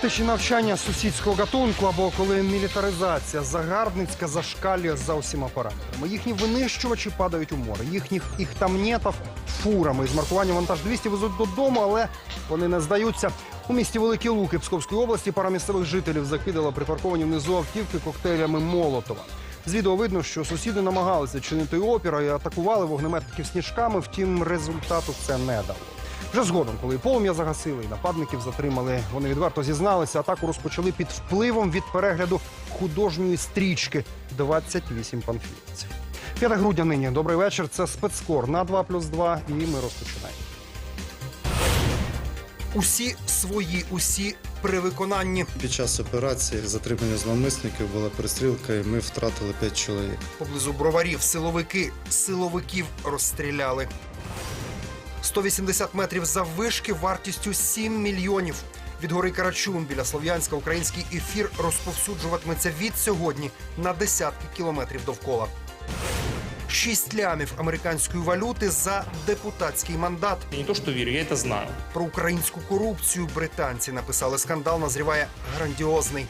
Тактичні навчання сусідського гатунку або коли мілітаризація загарбницька зашкалює за усіма параметрами. Їхні винищувачі падають у море. Їхніх іхтамнєтов фурами з маркуванням вантаж 200 везуть додому, але вони не здаються. У місті Великі Луки Псковської області пара місцевих жителів закидала припарковані внизу автівки коктейлями Молотова. З відео видно, що сусіди намагалися чинити опір і атакували вогнеметників сніжками. Втім, результату це не дало. Вже згодом, коли полум'я загасили і нападників затримали, вони відверто зізналися. Атаку розпочали під впливом від перегляду художньої стрічки 28 панфілівців. 5 грудня нині. Добрий вечір. Це спецкор на 2 плюс 2 і ми розпочинаємо. Усі свої, усі при виконанні. Під час операції затримання зловмисників була перестрілка, і ми втратили 5 чоловік. Поблизу броварів силовики силовиків розстріляли. 180 метрів заввишки вартістю 7 мільйонів. Від гори Карачун біля Слов'янська український ефір розповсюджуватиметься від сьогодні на десятки кілометрів довкола. Шість лямів американської валюти за депутатський мандат. Я не то что верю, я это знаю. Про українську корупцію британці написали скандал. Назріває грандіозний.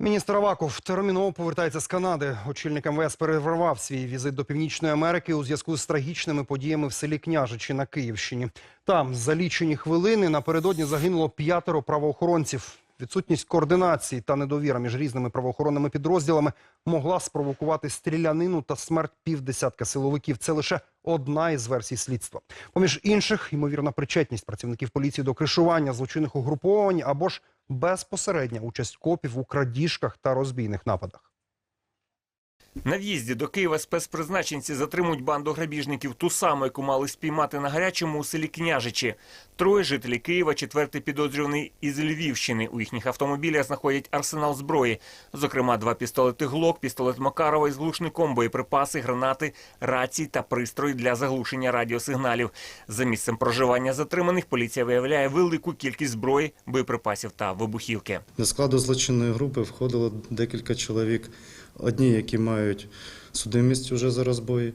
Міністр Аваков терміново повертається з Канади. Очільник МВС перервав свій візит до Північної Америки у зв'язку з трагічними подіями в селі Княжичі на Київщині. Там за лічені хвилини напередодні загинуло п'ятеро правоохоронців. Відсутність координації та недовіра між різними правоохоронними підрозділами могла спровокувати стрілянину та смерть півдесятка силовиків. Це лише одна із версій слідства. Поміж інших, ймовірна причетність працівників поліції до кришування злочинних угруповань або ж безпосередня участь копів у крадіжках та розбійних нападах. На в'їзді до Києва спецпризначенці затримують банду грабіжників, ту саму, яку мали спіймати на гарячому у селі Княжичі. Троє жителі Києва, четвертий підозрюваний із Львівщини. У їхніх автомобілях знаходять арсенал зброї. Зокрема, два пістолети ГЛОК, пістолет Макарова із глушником, боєприпаси, гранати, рації та пристрої для заглушення радіосигналів. За місцем проживання затриманих поліція виявляє велику кількість зброї, боєприпасів та вибухівки. До складу злочинної групи входило декілька чоловік. Одні, які мають судимість уже за розбої,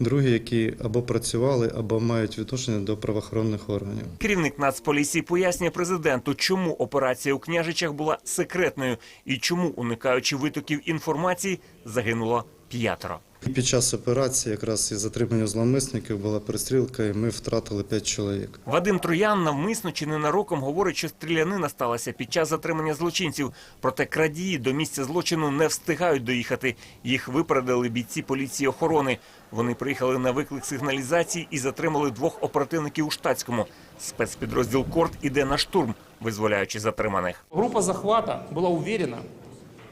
другі, які або працювали, або мають відношення до правоохоронних органів. Керівник Нацполіції пояснює президенту, чому операція у княжичах була секретною і чому, уникаючи витоків інформації, загинуло п'ятеро. Під час операції, якраз із затримання зловмисників, була перестрілка, і ми втратили 5 чоловік. Вадим Троян навмисно чи ненароком говорить, що стрілянина сталася під час затримання злочинців. Проте крадії до місця злочину не встигають доїхати. Їх випередили бійці поліції охорони. Вони приїхали на виклик сигналізації і затримали двох оперативників у штатському. Спецпідрозділ Корт іде на штурм, визволяючи затриманих. Группа захвата была уверена,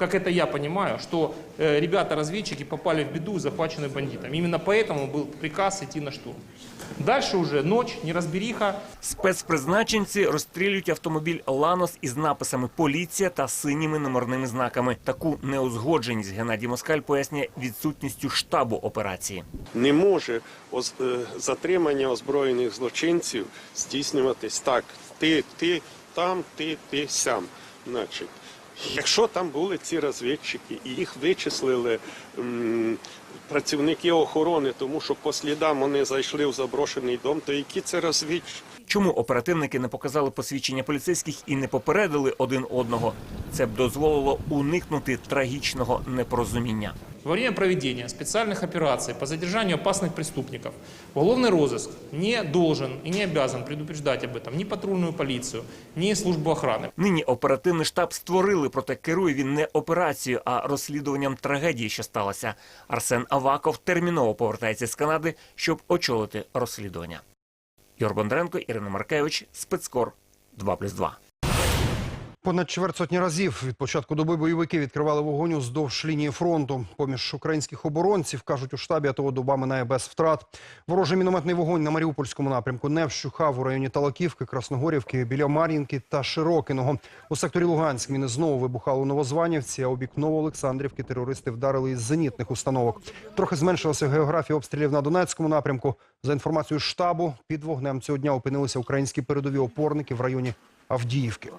как это я понимаю, что э, ребята-разведчики попали в беду и захвачены бандитами. Именно поэтому был приказ идти на штурм. Дальше уже ночь, неразбериха. Спецпризначенці розстрілюють автомобіль Ланос із написами Поліція та синіми номерними знаками. Таку неузгодженість Геннадій Москаль пояснює відсутністю штабу операції. не може оз- е, затримання озброєних злочинців здійснюватись так. Ти, ти там, ти, ти сям. Значить, якщо там були ці розвідчики і їх вичислили м, працівники охорони, тому що по слідам вони зайшли в заброшений дом, то які це розвідчики? Чому оперативники не показали посвідчення поліцейських і не попередили один одного? Це б дозволило уникнути трагічного непорозуміння. Во время проведения специальных операций по задержанию опасных преступников уголовный розыск не должен и не обязан предупреждать об этом ни патрульную полицию, ни службу охраны. Нині оперативний штаб створили, проте керує він не операцією, а розслідуванням трагедії, що сталося. Арсен Аваков терміново повертається з Канади, щоб очолити розслідування. Юр Бондаренко, Ірина Маркевич, спецкор 2+,2. Понад чверть сотні разів від початку доби бойовики відкривали вогонь уздовж лінії фронту. Поміж українських оборонців кажуть у штабі, АТО доба минає без втрат. Ворожий мінометний вогонь на Маріупольському напрямку не вщухав у районі Талаківки, Красногорівки, біля Мар'їнки та Широкиного. У секторі Луганськ міни знову вибухали у Новозванівці, а у бік Новоолександрівки терористи вдарили із зенітних установок. Трохи зменшилася географія обстрілів на Донецькому напрямку. За інформацією штабу, під вогнем цього дня опинилися українські передові опорники в районі Авдіївки.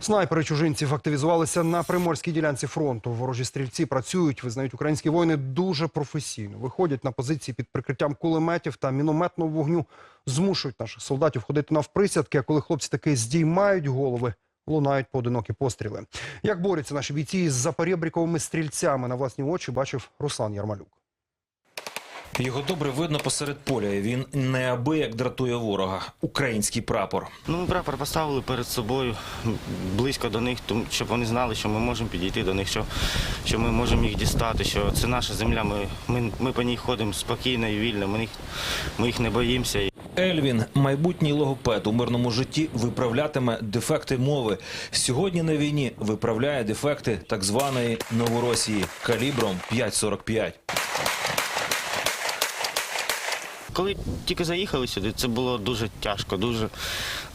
Снайпери чужинців активізувалися на приморській ділянці фронту. Ворожі стрільці працюють, визнають українські воїни дуже професійно. Виходять на позиції під прикриттям кулеметів та мінометного вогню, змушують наших солдатів ходити навприсядки. А коли хлопці таки здіймають голови, лунають поодинокі постріли. Як борються наші бійці із запорєбріковими стрільцями на власні очі, бачив Руслан Ярмалюк. Його добре видно посеред поля. Він неабияк дратує ворога. Український прапор. Ну, ми прапор поставили перед собою близько до них, тому щоб вони знали, що ми можемо підійти до них, що, що ми можемо їх дістати, що це наша земля. Ми, ми, ми по ній ходимо спокійно і вільно. Ми їх, ми їх не боїмося. Ельвін, майбутній логопед у мирному житті, виправлятиме дефекти мови. Сьогодні на війні виправляє дефекти так званої Новоросії калібром 5,45. Коли тільки заїхали сюди, це було дуже тяжко, дуже,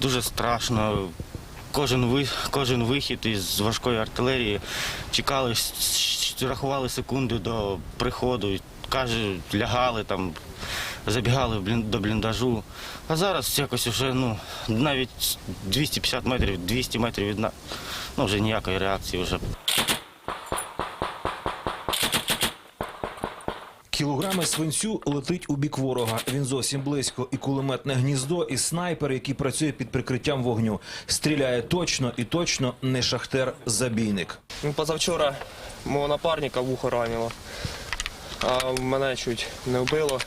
дуже страшно. Кожен, ви, кожен вихід із важкої артилерії чекали, рахували секунди до приходу. Каже, лягали там, забігали до бліндажу. А зараз якось вже ну, навіть 250 метрів, 200 метрів від нас, ну вже ніякої реакції вже. Кілограми свинцю летить у бік ворога. Він зовсім близько. І кулеметне гніздо, і снайпер, який працює під прикриттям вогню. Стріляє точно і точно не шахтер-забійник. Ну, Позавчора мого напарника вухо ранило, а мене чуть не вбило.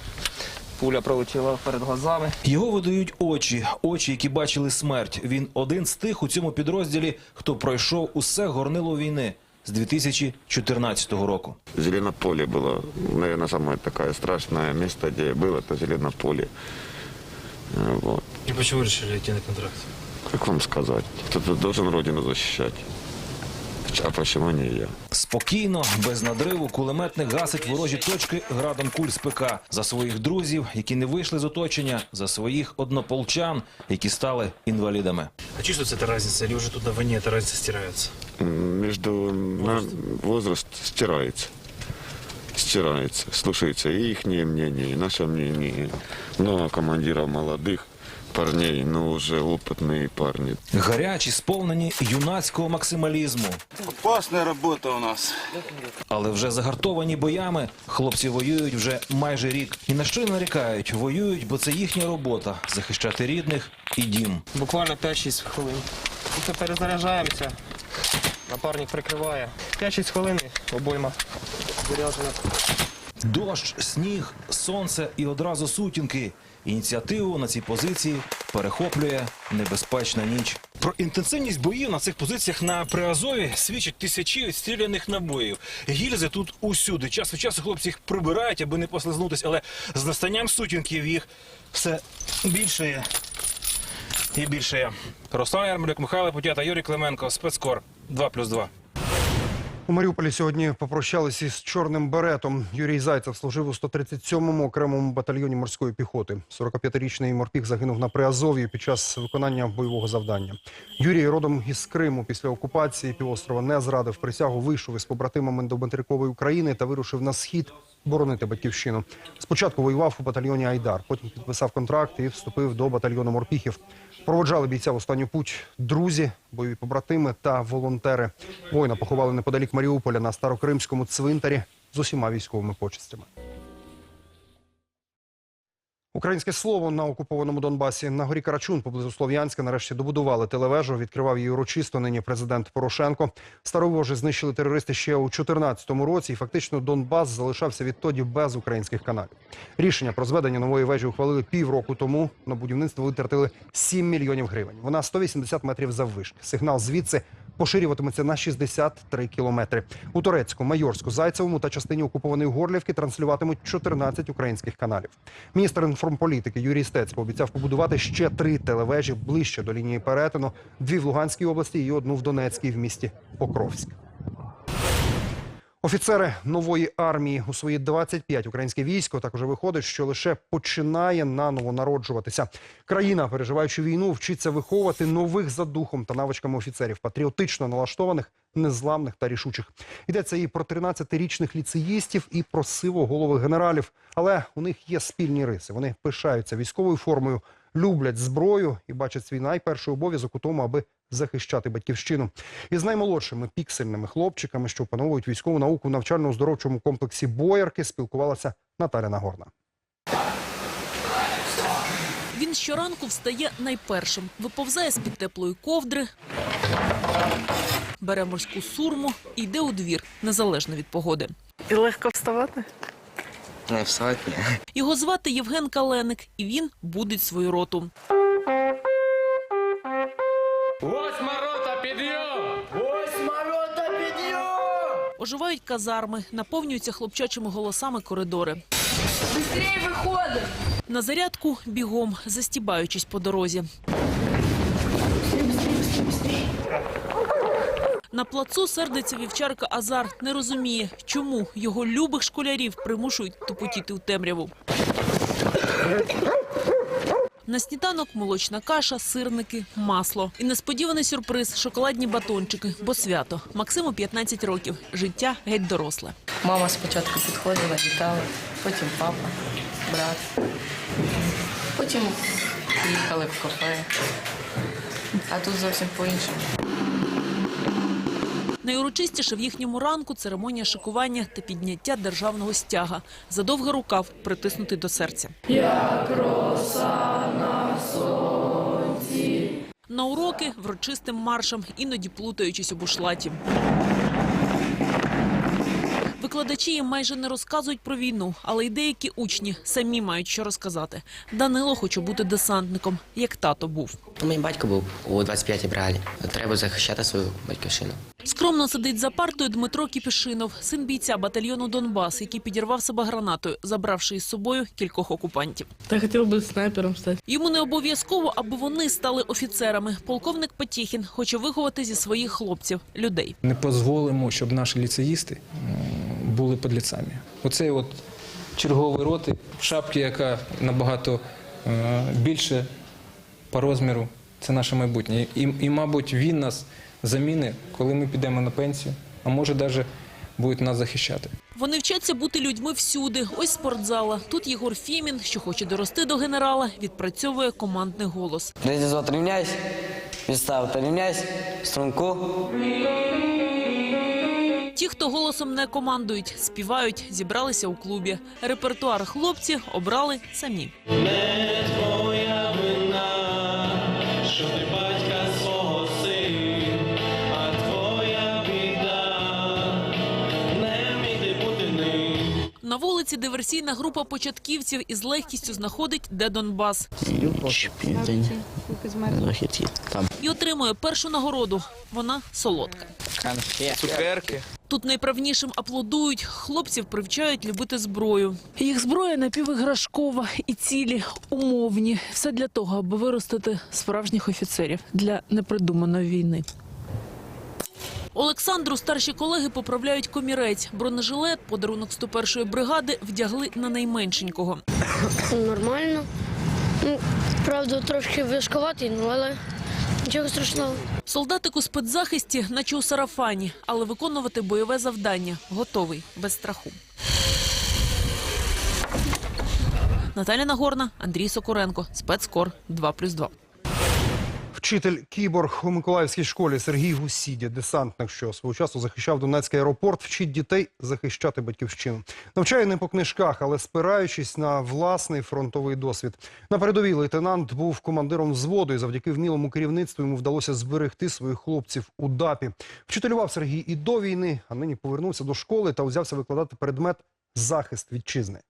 Пуля пролетіла перед глазами. Його видають очі, очі, які бачили смерть. Він один з тих у цьому підрозділі, хто пройшов усе горнило війни з 2014 року. Зеленополе было, наверное, самое такое страшное место, где было, это Зеленополе. Э, Вот. И почему решили идти на контракт? Как вам сказать? Кто-то должен родину защищать. А почему не я? Спокійно, без надриву, кулеметник гасить ворожі точки градом куль з ПК за своїх друзів, які не вийшли з оточення, за своїх однополчан, які стали інвалідами. А чувствуется эта разница или уже тут на войне эта разница стирается? М, Между на- возраст стирается. Стирается. Слушается и их мнение, и наше мнение. Много командиров молодых парней, но уже опытные парни. Гарячі, сповнені юнацького максималізму. Опасна робота у нас. Але вже загартовані боями хлопці воюють вже майже рік. Ні на що не нарікають, воюють, бо це їхня робота захищати рідних і дім. Буквально 5-6 хвилин. Ми перезаряджаємося. Напарник прикриває. 5-6 хвилин обойма заряджена. Дощ, сніг, сонце і одразу сутінки. Ініціативу на цій позиції перехоплює небезпечна ніч. Про інтенсивність боїв на цих позиціях на Приазові свідчать тисячі відстріляних набоїв. Гільзи тут усюди. Час від часу хлопці їх прибирають, аби не послизнутись, але з настанням сутінків їх все більше є і більше є. Руслан Ярмолюк, Михайло Путята, Юрій Клименко, спецкор 2+,2. У Маріуполі сьогодні попрощалися із чорним беретом. Юрій Зайцев служив у 137-му окремому батальйоні морської піхоти. 45-річний морпіг загинув на Приазов'ї під час виконання бойового завдання. Юрій родом із Криму після окупації півострова не зрадив присягу. Вийшов із побратимами до материкової України та вирушив на схід боронити батьківщину. Спочатку воював у батальйоні Айдар, потім підписав контракт і вступив до батальйону морпіхів. Проводжали бійця в останню путь друзі, бойові побратими та волонтери. Воїна поховали неподалік Маріуполя на старокримському цвинтарі з усіма військовими почестями. Українське слово на окупованому Донбасі на горі Карачун поблизу Слов'янська нарешті добудували телевежу. Відкривав її урочисто нині президент Порошенко. Старовожі знищили терористи ще у 2014 році, і фактично Донбас залишався відтоді без українських каналів. Рішення про зведення нової вежі ухвалили півроку тому. На будівництво витратили 7 мільйонів гривень. Вона 180 метрів заввишки. Сигнал звідси поширюватиметься на 63 кілометри. У Турецьку, Майорську, Зайцевому та частині окупованої Горлівки транслюватимуть 14 українських каналів. Міністр інформполітики Юрій Стець пообіцяв побудувати ще три телевежі ближче до лінії перетину: дві в Луганській області і одну в Донецькій в місті Покровськ. Офіцери нової армії у свої 25 українське військо також виходить, що лише починає наново народжуватися. Країна, переживаючи війну, вчиться виховувати нових за духом та навичками офіцерів, патріотично налаштованих, незламних та рішучих. Йдеться і про 13-річних ліцеїстів, і про сивоголових генералів. Але у них є спільні риси. Вони пишаються військовою формою, люблять зброю і бачать свій найперший обов'язок у тому, аби захищати батьківщину. Із наймолодшими піксельними хлопчиками, що опановують військову науку в навчально-оздоровчому комплексі Боярки, спілкувалася Наталя Нагорна. Він щоранку встає найпершим, виповзає з-під теплої ковдри, бере морську сурму і йде у двір, незалежно від погоди. І легко вставати? Не встати. Його звати Євген Каленик, і він будить свою роту. Оживають казарми, наповнюються хлопчачими голосами коридори. На зарядку бігом, застібаючись по дорозі. На плацу сердиться вівчарка Азар. Не розуміє, чому його любих школярів примушують тупотіти в темряву. На сніданок молочна каша, сирники, масло. І несподіваний сюрприз – шоколадні батончики, бо свято. Максиму 15 років. Життя геть доросле. Мама спочатку підходила, вітала, потім папа, брат. Потім їхали в кафе. А тут зовсім по-іншому. Найурочистіше в їхньому ранку церемонія шикування та підняття державного стяга. Задовго рукав притиснутий до серця. На уроки врочистим маршем, іноді плутаючись у бушлаті. Викладачі їм майже не розказують про війну, але й деякі учні самі мають що розказати. Данило хоче бути десантником, як тато був. Мій батько був у 25-й бригаді. Треба захищати свою батьківщину. Скромно сидить за партою Дмитро Кіпішинов, син бійця батальйону Донбас, який підірвав себе гранатою, забравши із собою кількох окупантів. Я хотів би снайпером стати. Йому не обов'язково, аби вони стали офіцерами. Полковник Патіхін хоче виховати зі своїх хлопців людей. Не дозволимо, щоб наші ліцеїсти були підліцями. Оцей от черговий роти в шапці, яка набагато е, більше по розміру, це наше майбутнє. І, і, мабуть, він нас заміни, коли ми підемо на пенсію, а може навіть буде нас захищати. Вони вчаться бути людьми всюди. Ось спортзала. Тут Єгор Фімін, що хоче дорости до генерала, відпрацьовує командний голос. Десь звати рівняйсь, відстав та рівняйсь, струнку. Ті, хто голосом не командують, співають, зібралися у клубі. Репертуар хлопці обрали самі. На вулиці диверсійна група початківців із легкістю знаходить, де Донбас, Там і отримує першу нагороду. Вона солодка. Цукерки. Тут найправнішим аплодують, хлопців привчають любити зброю. Їх зброя напівіграшкова і цілі умовні. Все для того, аби виростити справжніх офіцерів для непридуманої війни. Олександру старші колеги поправляють комірець. Бронежилет, подарунок 101-ї бригади, вдягли на найменшенького. Нормально. Ну, правда, трошки важкуватий, ну але нічого страшного. Солдатик у спецзахисті, наче у сарафані, але виконувати бойове завдання готовий, без страху. Наталя Нагорна, Андрій Сокуренко, спецкор 2+,2. Вчитель кіборг у Миколаївській школі Сергій Гусідя, десантник, що свого часу захищав Донецький аеропорт, вчить дітей захищати батьківщину. Навчає не по книжках, але спираючись на власний фронтовий досвід. На передовій лейтенант був командиром взводу, і завдяки вмілому керівництву йому вдалося зберегти своїх хлопців у ДАПі. Вчителював Сергій і до війни, а нині повернувся до школи та узявся викладати предмет захист вітчизни.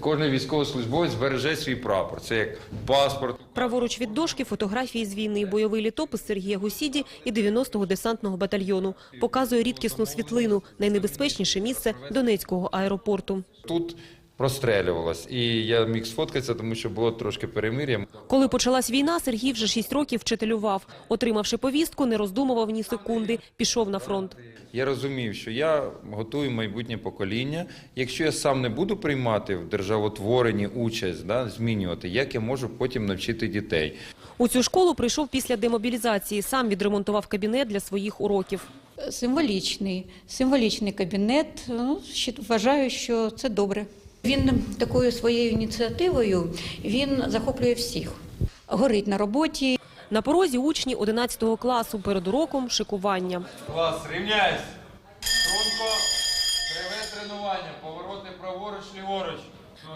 Кожен військовослужбовець береже свій прапор. Це як паспорт. Праворуч від дошки фотографії з війни, бойовий літопис Сергія Гусіді і 90-го десантного батальйону. Показує рідкісну світлину, найнебезпечніше місце Донецького аеропорту. Тут прострелювалось. І я міг сфоткатися, тому що було трошки перемир'я. Коли почалась війна, Сергій вже 6 років вчителював. Отримавши повістку, не роздумував ні секунди, пішов на фронт. Я розумів, що я готую майбутнє покоління. Якщо я сам не буду приймати в державотворенні участь, да, змінювати, як я можу потім навчити дітей. У цю школу прийшов після демобілізації. Сам відремонтував кабінет для своїх уроків. Символічний, символічний кабінет. Ну, вважаю, що це добре. Він такою своєю ініціативою він захоплює всіх. Горить на роботі. На порозі учні 11 класу перед уроком шикування. Клас, рівняйся. Струнко, криве тренування, повороти праворуч, ліворуч.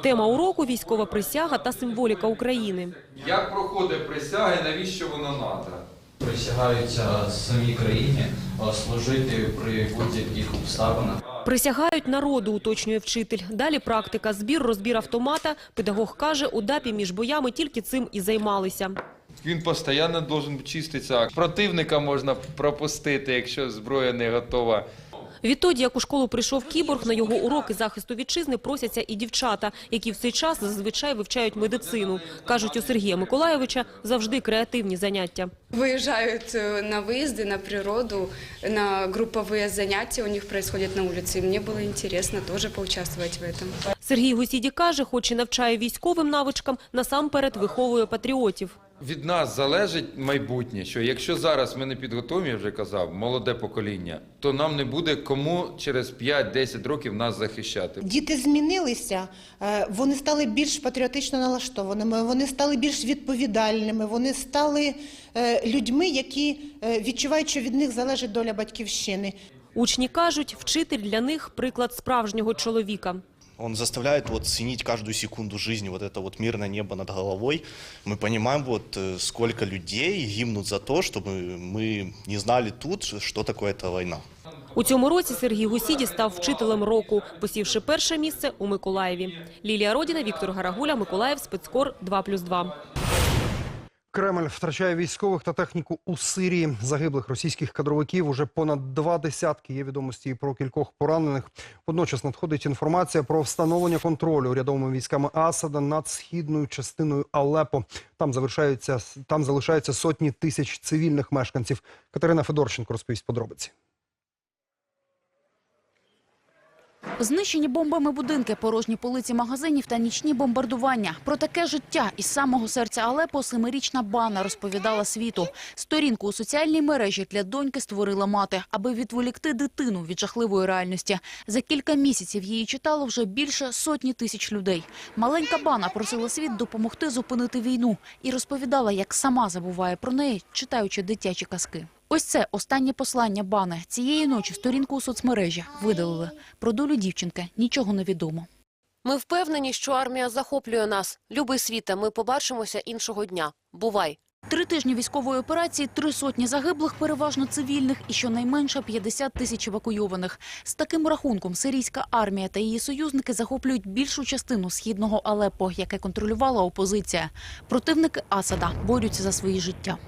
Тема уроку військова присяга та символіка України. Як проходить присяга і навіщо вона надо? Присягаються самій країні а, служити при будь-яких обставинах. Присягають народу, уточнює вчитель. Далі практика. Збір, розбір автомата. Педагог каже, у ДАПі між боями тільки цим і займалися. Він постійно має чиститися. Противника можна пропустити, якщо зброя не готова. Відтоді, як у школу прийшов кіборг, на його уроки захисту вітчизни просяться і дівчата, які в цей час зазвичай вивчають медицину. Кажуть, у Сергія Миколаєвича завжди креативні заняття. Выезжают э, на выезды, на природу, на групповые занятия у них происходят на улице. И мне было интересно тоже поучаствовать в этом. Сергій Гусіді каже, хоч і навчає військовим навичкам, насамперед виховує патріотів. Від нас залежить майбутнє, що якщо зараз ми не підготові, я вже казав, молоде покоління, то нам не буде кому через 5-10 років нас захищати. Діти змінилися, е, вони стали більш патріотично налаштованими, вони стали більш відповідальними, вони стали е, людьми, які е, відчувають, що від них залежить доля батьківщини. Учні кажуть, вчитель для них приклад справжнього чоловіка. Он заставляет вот ценить каждую секунду жизни, вот это вот мирное небо над головой. Мы понимаем, вот э, сколько людей гибнут за то, чтобы мы не знали тут, что такое эта война. У цьому році Сергій Гусіді став вчителем року, посівши перше місце у Миколаєві. Лілія Родіна, Віктор Гарагуля, Миколаїв, спецкор 2+,2. Кремль втрачає військових та техніку у Сирії. Загиблих російських кадровиків уже понад два десятки. Є відомості про кількох поранених. Водночас надходить інформація про встановлення контролю урядовими військами Асада над східною частиною Алепо. Там залишаються там залишаються сотні тисяч цивільних мешканців. Катерина Федорченко розповість подробиці. Знищені бомбами будинки, порожні полиці магазинів та нічні бомбардування. Про таке життя із самого серця Алепо семирічна Бана розповідала світу. Сторінку у соціальній мережі для доньки створила мати, аби відволікти дитину від жахливої реальності. За кілька місяців її читало вже більше сотні тисяч людей. Маленька Бана просила світ допомогти зупинити війну і розповідала, як сама забуває про неї, читаючи дитячі казки. Ось це останнє послання Бани. Цієї ночі сторінку у соцмережі видалили. Про долю дівчинки нічого не відомо. Ми впевнені, що армія захоплює нас. Любий світа, ми побачимося іншого дня. Бувай. Три тижні військової операції, три сотні загиблих, переважно цивільних, і щонайменше 50 тисяч евакуйованих. З таким рахунком сирійська армія та її союзники захоплюють більшу частину східного Алеппо, яке контролювала опозиція. Противники Асада борються за свої життя.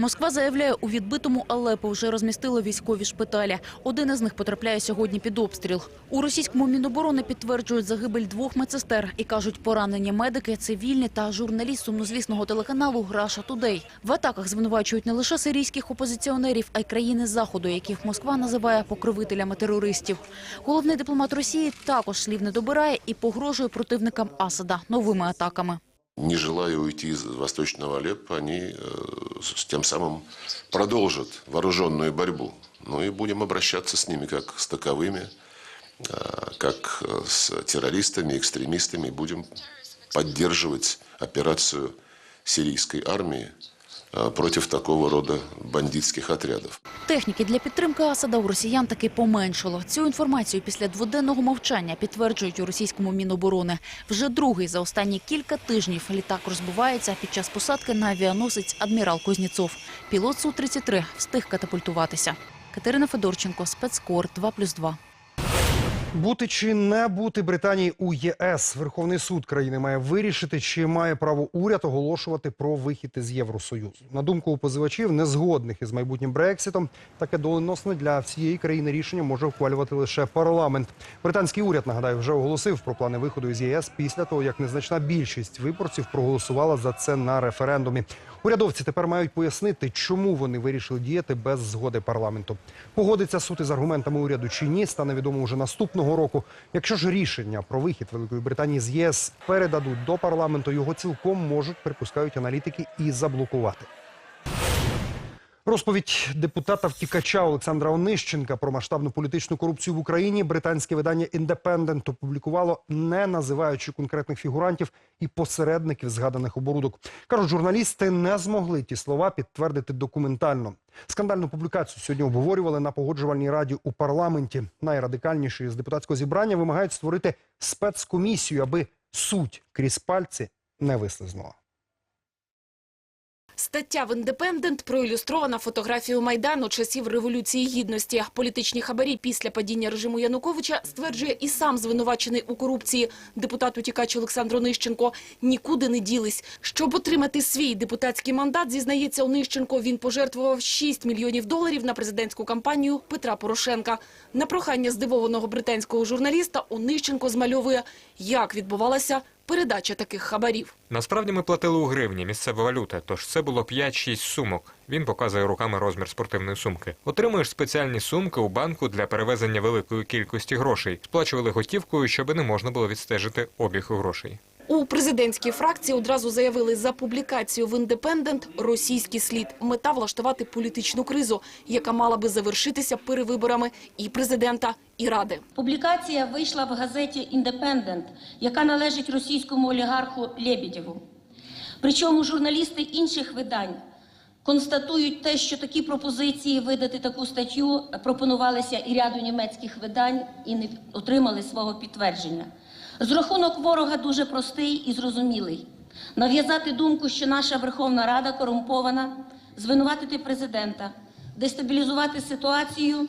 Москва заявляє, у відбитому Алепо вже розмістили військові шпиталі. Один із них потрапляє сьогодні під обстріл. У російському міноборони підтверджують загибель двох медсестер і кажуть, поранені медики, цивільні та журналіст сумнозвісного телеканалу «Раша Тудей». В атаках звинувачують не лише сирійських опозиціонерів, а й країни Заходу, яких Москва називає покровителями терористів. Головний дипломат Росії також слів не добирає і погрожує противникам Асада новими атаками не желая уйти из Восточного Алеппо, они э, с- тем самым продолжат вооруженную борьбу. Ну и будем обращаться с ними как с таковыми, э, как э, с террористами, экстремистами. И Будем поддерживать операцию сирийской армии э, против такого рода бандитских отрядов. Техніки для підтримки Асада у росіян таки поменшало. Цю інформацію після дводенного мовчання підтверджують у російському міноборони. Вже другий за останні кілька тижнів літак розбивається під час посадки на авіаносець «Адмірал Кузнєцов». Пілот Су-34 встиг катапультуватися. Катерина Федорченко, спецкор 2+,2. Бути чи не бути Британії у ЄС, Верховний суд країни має вирішити, чи має право уряд оголошувати про вихід із Євросоюзу. На думку позивачів, незгодних із майбутнім Брекситом, таке доленосне для всієї країни рішення може ухвалювати лише парламент. Британський уряд нагадаю вже оголосив про плани виходу із ЄС після того, як незначна більшість виборців проголосувала за це на референдумі. Урядовці тепер мають пояснити, чому вони вирішили діяти без згоди парламенту. Погодиться суд із аргументами уряду чи ні, стане відомо вже наступного року. Якщо ж рішення про вихід Великої Британії з ЄС передадуть до парламенту, його цілком можуть, припускають аналітики, і заблокувати. Розповідь депутата втікача Олександра Онищенка про масштабну політичну корупцію в Україні британське видання «Індепендент» опублікувало, не називаючи конкретних фігурантів і посередників згаданих оборудок. Кажуть, журналісти не змогли ті слова підтвердити документально. Скандальну публікацію сьогодні обговорювали на погоджувальній раді у парламенті. Найрадикальніші з депутатського зібрання вимагають створити спецкомісію, аби суть крізь пальці не вислизнула. Стаття в «Індепендент» проілюстрована фотографією Майдану часів Революції Гідності. Політичні хабарі після падіння режиму Януковича стверджує і сам звинувачений у корупції депутат-утікач Олександр Онищенко. Нікуди не ділись. Щоб отримати свій депутатський мандат, зізнається Онищенко, він пожертвував 6 мільйонів доларів на президентську кампанію Петра Порошенка. На прохання здивованого британського журналіста Онищенко змальовує, як відбувалася передача таких хабарів. Насправді ми платили у гривні, місцева валюта, тож це було 5-6 сумок. Він показує руками розмір спортивної сумки. Отримуєш спеціальні сумки у банку для перевезення великої кількості грошей. Сплачували готівкою, щоби не можна було відстежити обіг грошей. У президентській фракції одразу заявили за публікацію в «Індепендент» російський слід. Мета влаштувати політичну кризу, яка мала би завершитися перевиборами і президента, і ради. Публікація вийшла в газеті «Індепендент», яка належить російському олігарху Лебедєву. Причому журналісти інших видань констатують те, що такі пропозиції видати таку статтю пропонувалися і ряду німецьких видань і не отримали свого підтвердження. Зрахунок ворога дуже простий і зрозумілий. Нав'язати думку, що наша Верховна Рада корумпована, звинуватити президента, дестабілізувати ситуацію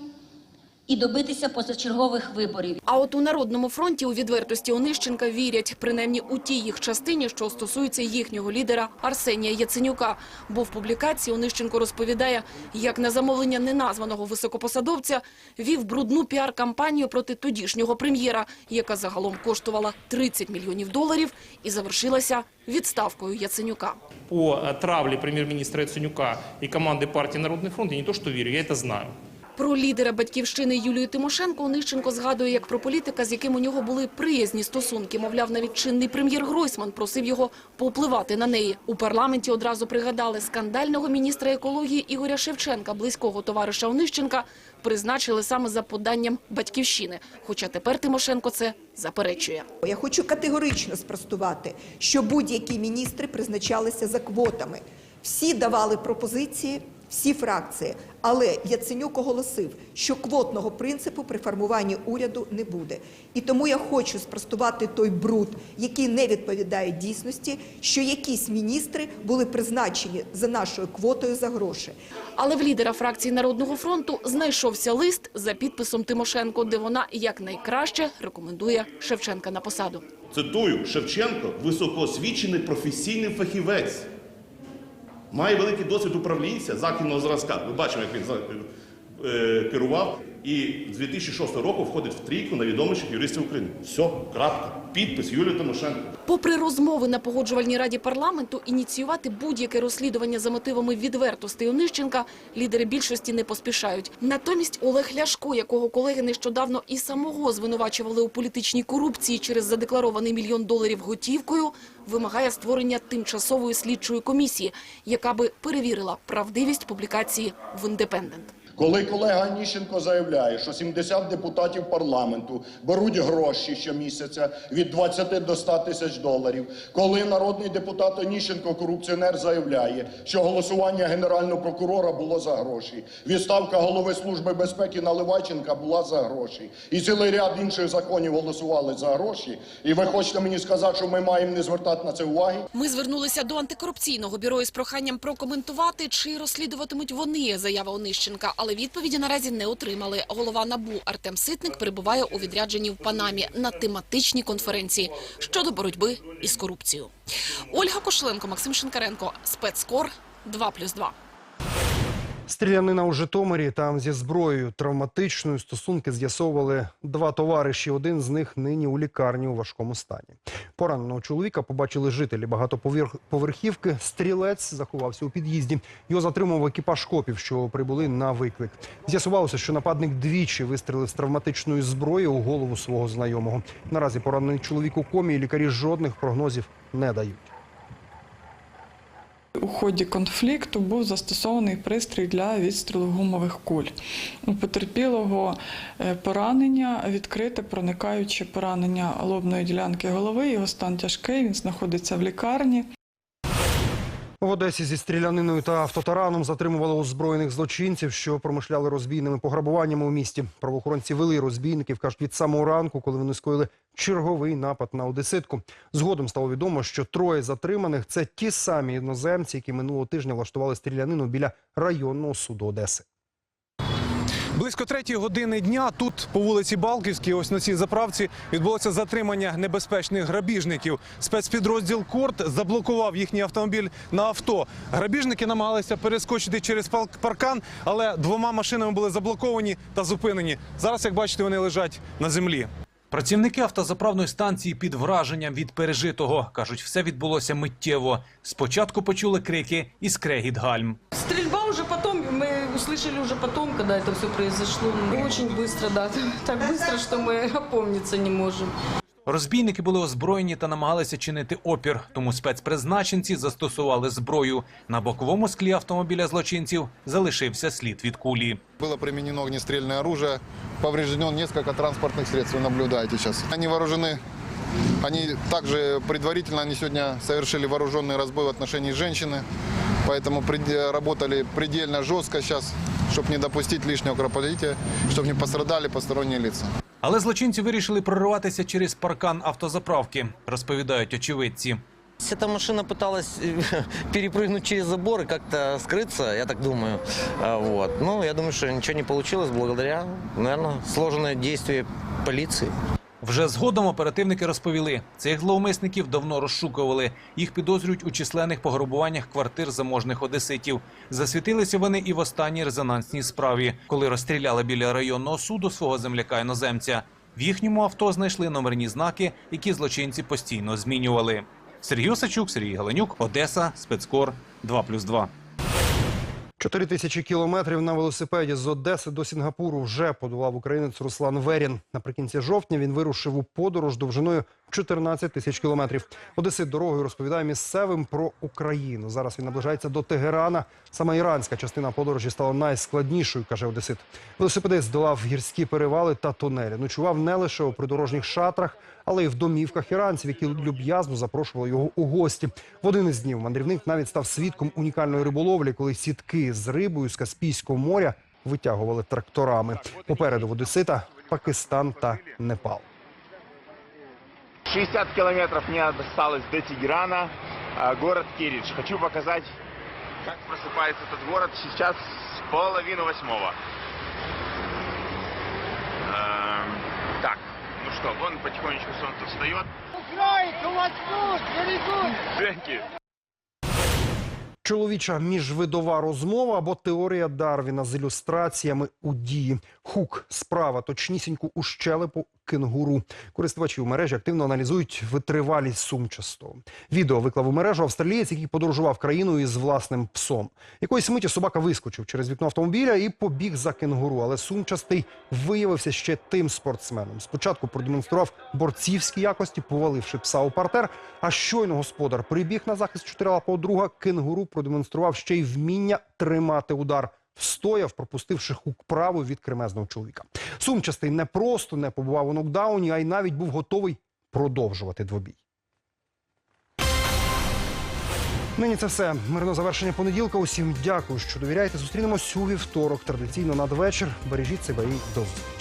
і добитися позачергових виборів. А от у Народному фронті у відвертості Онищенка вірять, принаймні у тій їх частині, що стосується їхнього лідера Арсенія Яценюка. Бо в публікації Онищенко розповідає, як на замовлення неназваного високопосадовця вів брудну піар-кампанію проти тодішнього прем'єра, яка загалом коштувала 30 мільйонів доларів і завершилася відставкою Яценюка. по э, травле премьер-министра Яценюка и команды партии «Народный фронт» я не то что верю, я это знаю. Про лідера батьківщини Юлію Тимошенко Онищенко згадує як про політика, з яким у нього були приязні стосунки. Мовляв, навіть чинний прем'єр Гройсман просив його повпливати на неї. У парламенті одразу пригадали скандального міністра екології Ігоря Шевченка, близького товариша Онищенка, призначили саме за поданням батьківщини. Хоча тепер Тимошенко це заперечує. Я хочу категорично спростувати, що будь-які міністри призначалися за квотами. Всі давали пропозиції, всі фракції. Але Яценюк оголосив, що квотного принципу при формуванні уряду не буде. І тому я хочу спростувати той бруд, який не відповідає дійсності, що якісь міністри були призначені за нашою квотою за гроші. Але в лідера фракції Народного фронту знайшовся лист за підписом Тимошенко, де вона якнайкраще рекомендує Шевченка на посаду. Цитую, Шевченко високоосвічений професійний фахівець. Має великий досвід управлінця західного зразка. Ми бачимо, як він е, керував. І з 2006 року входить в трійку найвідоміших юристів України. Все, крапка. Підпис Юлії Тимошенко. Попри розмови на погоджувальній раді парламенту, ініціювати будь-яке розслідування за мотивами відвертостей Онищенка лідери більшості не поспішають. Натомість Олег Ляшко, якого колеги нещодавно і самого звинувачували у політичній корупції через задекларований мільйон доларів готівкою, вимагає створення тимчасової слідчої комісії, яка би перевірила правдивість публікації в «Індепендент». Коли колега Аніщенко заявляє, що 70 депутатів парламенту беруть гроші щомісяця від 20 до 100 тисяч доларів, коли народний депутат Аніщенко, корупціонер, заявляє, що голосування генерального прокурора було за гроші, відставка голови служби безпеки Наливайченка була за гроші, і цілий ряд інших законів голосували за гроші. І ви хочете мені сказати, що ми маємо не звертати на це уваги? Ми звернулися до антикорупційного бюро із проханням прокоментувати, чи розслідуватимуть вони заяву Онищенка, але відповіді наразі не отримали. Голова НАБУ Артем Ситник перебуває у відрядженні в Панамі на тематичній конференції щодо боротьби із корупцією. Ольга Кошленко, Максим Шинкаренко, спецкор 2+,2. Стрілянина у Житомирі там зі зброєю травматичною стосунки з'ясовували два товариші. Один з них нині у лікарні у важкому стані. Пораненого чоловіка побачили жителі багатоповерхівки. Стрілець заховався у під'їзді. Його затримав екіпаж копів, що прибули на виклик. З'ясувалося, що нападник двічі вистрілив з травматичної зброї у голову свого знайомого. Наразі поранений чоловік у комі. і Лікарі жодних прогнозів не дають. Ході конфлікту був застосований пристрій для відстрілу гумових куль. У потерпілого е, поранення, відкрите проникаюче поранення лобної ділянки голови. Його стан тяжкий, він знаходиться в лікарні. В Одесі зі стріляниною та автотараном затримували озброєних злочинців, що промишляли розбійними пограбуваннями у місті. Правоохоронці вели розбійників, кажуть, від самого ранку, коли вони скоїли черговий напад на одеситку. Згодом стало відомо, що троє затриманих це ті самі іноземці, які минулого тижня влаштували стрілянину біля районного суду Одеси. Близько третьої години дня тут, по вулиці Балківській, ось на цій заправці, відбулося затримання небезпечних грабіжників. Спецпідрозділ Корт заблокував їхній автомобіль на авто. Грабіжники намагалися перескочити через паркан, але двома машинами були заблоковані та зупинені. Зараз, як бачите, вони лежать на землі. Працівники автозаправної станції під враженням від пережитого кажуть, все відбулося миттєво. Спочатку почули крики і скрегіт гальм. Мы услышали уже потом, когда это все произошло. Очень быстро, да. Так быстро, что мы опомниться не можем. Розбійники були озброєні та намагалися чинити опір, тому спецпризначенці застосували зброю. На боковому склі автомобіля злочинців залишився слід від кулі. Было применено огнестрельное оружие, повреждено несколько транспортных средств, вы наблюдаете сейчас. Они вооружены, они также предварительно, они сегодня совершили вооруженный разбой в отношении женщины, поэтому пред- работали предельно жестко сейчас, чтобы не допустить лишнего кровопролития, чтобы не пострадали посторонние лица. Але злочинці вирішили прориватися через паркан автозаправки, розповідають очевидці. Эта машина пыталась э, перепрыгнуть через забор и как-то скрыться, я так думаю. А, Вот. Ну, я думаю, что ничего не получилось благодаря, наверное, сложное действие полиции. Вже згодом оперативники розповіли, цих зловмисників давно розшукували. Їх підозрюють у численних пограбуваннях квартир заможних одеситів. Засвітилися вони і в останній резонансній справі, коли розстріляли біля районного суду свого земляка іноземця. В їхньому авто знайшли номерні знаки, які злочинці постійно змінювали. Сергій Осачук, Сергій Галенюк, Одеса, спецкор 2+,2. Чотири тисячі кілометрів на велосипеді з Одеси до Сінгапуру вже подолав українець Руслан Верін. Наприкінці жовтня він вирушив у подорож довжиною 14 тисяч кілометрів. Одесит дорогою розповідає місцевим про Україну. Зараз він наближається до Тегерана. Саме іранська частина подорожі стала найскладнішою, каже Одесит. Велосипедист здолав гірські перевали та тунелі. Ночував не лише у придорожніх шатрах, але й в домівках іранців, які люб'язно запрошували його у гості. В один із днів мандрівник навіть став свідком унікальної риболовлі, коли сітки з рибою з Каспійського моря витягували тракторами. Попереду в Одесита Пакистан та Непал. 60 километров мне осталось до Тегерана, а, город Киридж. Хочу показать, как просыпается этот город. Сейчас половину восьмого. Эм, Так, ну что, вон потихонечку солнце встает. Thank you. Чоловіча міжвидова розмова або теорія Дарвіна з ілюстраціями у дії. Хук справа точнісіньку у щелепу кенгуру. Користувачі у мережі активно аналізують витривалість сумчастого. Відео виклав у мережу австралієць, який подорожував країною із власним псом. Якоїсь миті собака вискочив через вікно автомобіля і побіг за кенгуру. Але сумчастий виявився ще тим спортсменом. Спочатку продемонстрував борцівські якості, поваливши пса у партер. А щойно господар прибіг на захист чотирилапого друга. Кенгуру продемонстрував ще й вміння тримати удар. Встояв, пропустивши хук праву від кремезного чоловіка. Сумчастий не просто не побував у нокдауні, а й навіть був готовий продовжувати двобій. Нині це все. Мирно завершення понеділка. Усім дякую, що довіряєте. Зустрінемось у вівторок. Традиційно надвечір. Бережіть себе і до зустрічі.